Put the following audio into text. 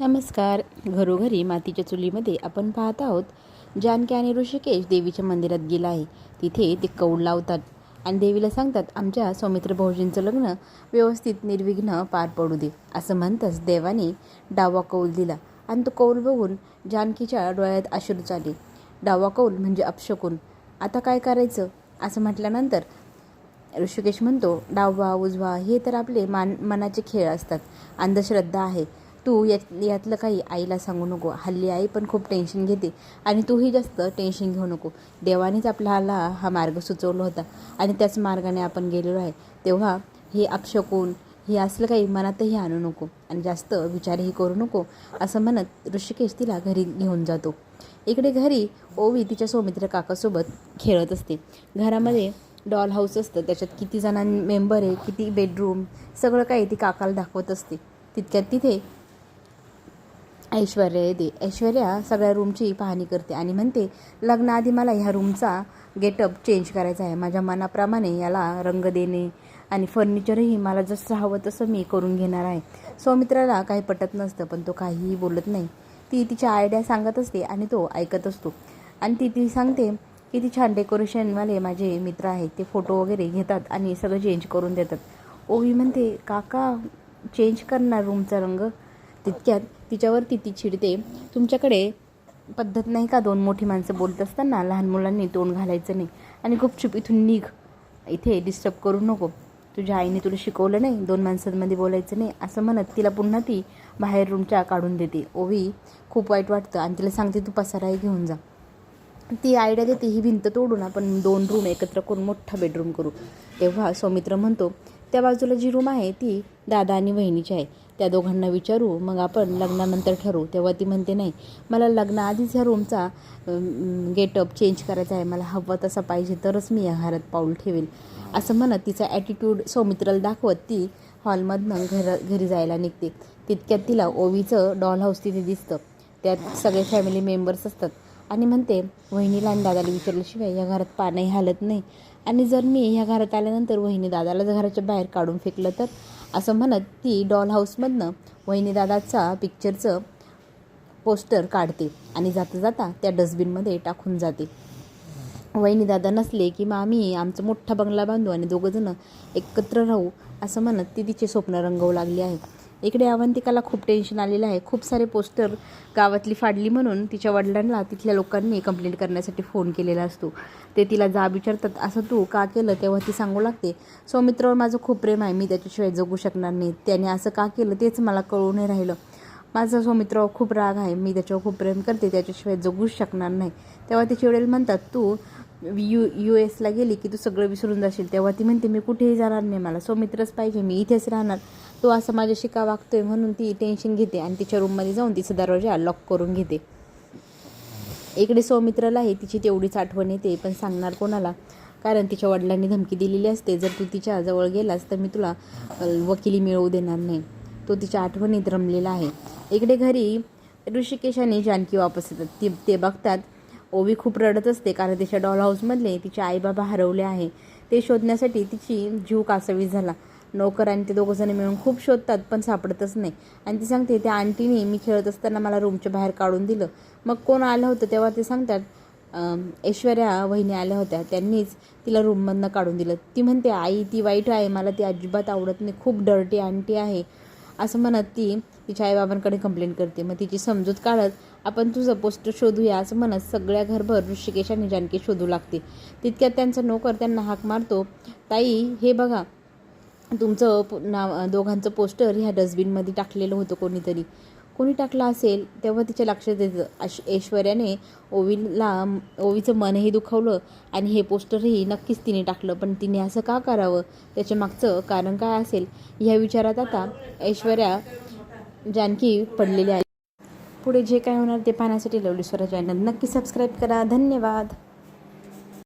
नमस्कार. घरोघरी मातीच्या चुलीमध्ये आपण पाहत आहोत जानकी आणि ऋषिकेश देवीच्या मंदिरात गेला आहे. तिथे ते कौल लावतात आणि देवीला सांगतात आमच्या सौमित्र भाऊजींचं लग्न व्यवस्थित निर्विघ्न पार पडू दे. असं म्हणताच देवाने डावा कौल दिला आणि तो कौल बघून जानकीच्या डोळ्यात आश्रू आले. डावा कौल म्हणजे अपशकून. आता काय करायचं? असं म्हटल्यानंतर ऋषिकेश म्हणतो डावा उजवा हे तर आपले मान मनाचे खेळ असतात. अंधश्रद्धा आहे. तू यात यातलं काही आईला सांगू नको. हल्ली आई पण खूप टेन्शन घेते. आणि तूही जास्त टेन्शन घेऊ नको. देवानेच आपल्याला हा मार्ग सुचवला होता. आणि त्याच मार्गाने आपण गेलेलो आहे. तेव्हा हे अपशकून हे असलं काही मनातही आणू नको. आणि जास्त विचारही करू नको. असं म्हणत ऋषिकेश तिला घरी घेऊन जातो. इकडे घरी ओवी तिच्या सौमित्र काकासोबत खेळत असते. घरामध्ये डॉल हाऊस असतं. त्याच्यात किती जणां मेंबर आहे किती बेडरूम सगळं काही ती काकाला दाखवत असते. तितक्यात तिथे ऐश्वर्या येते ऐश्वर्या सगळ्या रूमची पाहणी करते आणि म्हणते लग्नाआधी मला ह्या रूमचा गेटअप चेंज करायचा आहे. माझ्या मनाप्रमाणे याला रंग देणे आणि फर्निचरही मला जसं हवं तसं मी करून घेणार आहे. सौमित्राला काही पटत नसतं पण तो काहीही बोलत नाही. ती तिच्या आयडिया सांगत असते आणि तो ऐकत असतो. आणि ती ती सांगते किती छान डेकोरेशनवाले माझे मित्र आहेत. ते फोटो वगैरे घेतात आणि सगळं चेंज करून देतात. ओवी म्हणते काका चेंज करणार रूमचा रंग? तितक्यात तिच्यावरती ती चिडते. तुमच्याकडे पद्धत नाही का? दोन मोठी माणसं बोलत असताना लहान मुलांनी तोंड घालायचं नाही. आणि गुपचूप इथून निघ. इथे डिस्टर्ब करू नको. तुझ्या आईने तुला शिकवलं नाही. दोन माणसांमध्ये बोलायचं नाही. असं म्हणत तिला पुन्हा ती बाहेर रूमच्या काढून देते. ओवी खूप वाईट वाटतं. आणि तिला सांगते तू पसाराही घेऊन जा. ती आयडिया देते ही भिंत तोडून आपण दोन रूम एकत्र करून मोठा बेडरूम करू. तेव्हा सौमित्र म्हणतो त्या बाजूला जी रूम आहे ती दादा आणि वहिनीची आहे. त्या दोघांना विचारू मग आपण लग्नानंतर ठरवू. तेव्हा ती म्हणते नाही मला लग्नाआधीच ह्या रूमचा गेटअप चेंज करायचा आहे. मला हवं तसा पाहिजे तरच मी या घरात पाऊल ठेवेल. असं म्हणत तिचा ॲटिट्यूड सौमित्राला दाखवत ती हॉलमधनं घर घरी जायला निघते. तितक्यात तिला ओवीचं डॉल हाऊस तिथे दिसतं. त्यात सगळे फॅमिली मेंबर्स असतात. आणि म्हणते वहिनीला आणि दादाला विचारल्याशिवाय या घरात पानही हालत नाही. आणि जर मी ह्या घरात आल्यानंतर वहिनी दादाला जर घराच्या बाहेर काढून फेकलं तर? असं म्हणत ती डॉल हाऊसमधनं वहिनीदादाचा पिक्चरचं पोस्टर काढते आणि जाता जाता त्या डस्टबिनमध्ये टाकून जाते. वहिनीदादा नसले की मग आम्ही आमचा मोठा बंगला बांधू आणि दोघंजणं एकत्र राहू असं म्हणत ती तिचे स्वप्न रंगवू लागली आहे. इकडे अवंतिकाला खूप टेन्शन आलेलं आहे. खूप सारे पोस्टर गावातली फाडली म्हणून तिच्या वडिलांना तिथल्या लोकांनी कंप्लेंट करण्यासाठी फोन केलेला असतो. ते तिला जा विचारतात असं तू का केलं? तेव्हा ती सांगू लागते सौमित्रावर माझं खूप प्रेम आहे मी त्याच्याशिवाय जगू शकणार नाही. त्याने असं का केलं तेच मला कळू नाही राहिलं. माझा सौमित्रावर खूप राग आहे मी त्याच्यावर खूप प्रेम करते त्याच्याशिवाय जगूच शकणार नाही. तेव्हा तिचे वडील म्हणतात तू यू यू एसला गेली की तू सगळं विसरून जाशील. तेव्हा ती म्हणते मी कुठेही जाणार नाही मला सौमित्रच पाहिजे मी इथेच राहणार. तो असं माझ्याशी का वागतोय म्हणून ती टेन्शन घेते आणि तिच्या रूममध्ये जाऊन तिचा दरवाजा लॉक करून घेते. इकडे सौमित्रालाही तिची तेवढीच आठवण येते पण सांगणार कोणाला? कारण तिच्या वडिलांनी धमकी दिलेली असते जर तू तिच्या जवळ गेलास तर मी तुला वकिली मिळवू देणार नाही. तो तिच्या आठवणीत रमलेला आहे. इकडे घरी ऋषिकेश आणि जानकी वापस येतात. ती ते बघतात ओवी खूप रडत असते कारण तिच्या डॉल हाऊसमधले तिचे आईबाबा हरवले आहे. ते शोधण्यासाठी तिची जीव कासवी झाला. नोकर आणि ते दोघंजण मिळून खूप शोधतात पण सापडतच नाही. आणि ती सांगते त्या आंटीने मी खेळत असताना मला रूमच्या बाहेर काढून दिलं. मग कोण आलं होतं तेव्हा ते सांगतात ऐश्वर्या वहिनी आल्या होत्या. त्यांनीच तिला रूममधनं काढून दिलं. ती म्हणते आई ती वाईट आहे. मला ती अजिबात आवडत नाही. खूप डर्टी आंटी आहे. असं म्हणत ती तिच्या आईबाबांकडे कंप्लेंट करते. मग तिची समजूत काढत आपण तुझं पोस्टर शोधूया असं म्हणत सगळ्या घरभर ऋषिकेश आणि जानकी शोधू लागते तितक्यात त्यांचा नोकर त्यांना हाक मारतो. ताई हे बघा तुमचं नाव दोघांचं पोस्टर ह्या डस्टबिनमध्ये टाकलेलं होतं कोणीतरी. कोणी टाकलं असेल तेव्हा तिच्या लक्षात येतं अश ऐश्वर्याने ओवीला ओवीचं मनही दुखवलं आणि हे पोस्टरही नक्कीच तिने टाकलं. पण तिने असं का करावं? त्याच्या मागचं कारण काय असेल? ह्या विचारात आता ऐश्वर्या जानकी पडलेली आहे पुढे जे काय होणार ते पाहण्यासाठी लवली स्वराज चॅनल. नक्की सबस्क्राईब करा. धन्यवाद.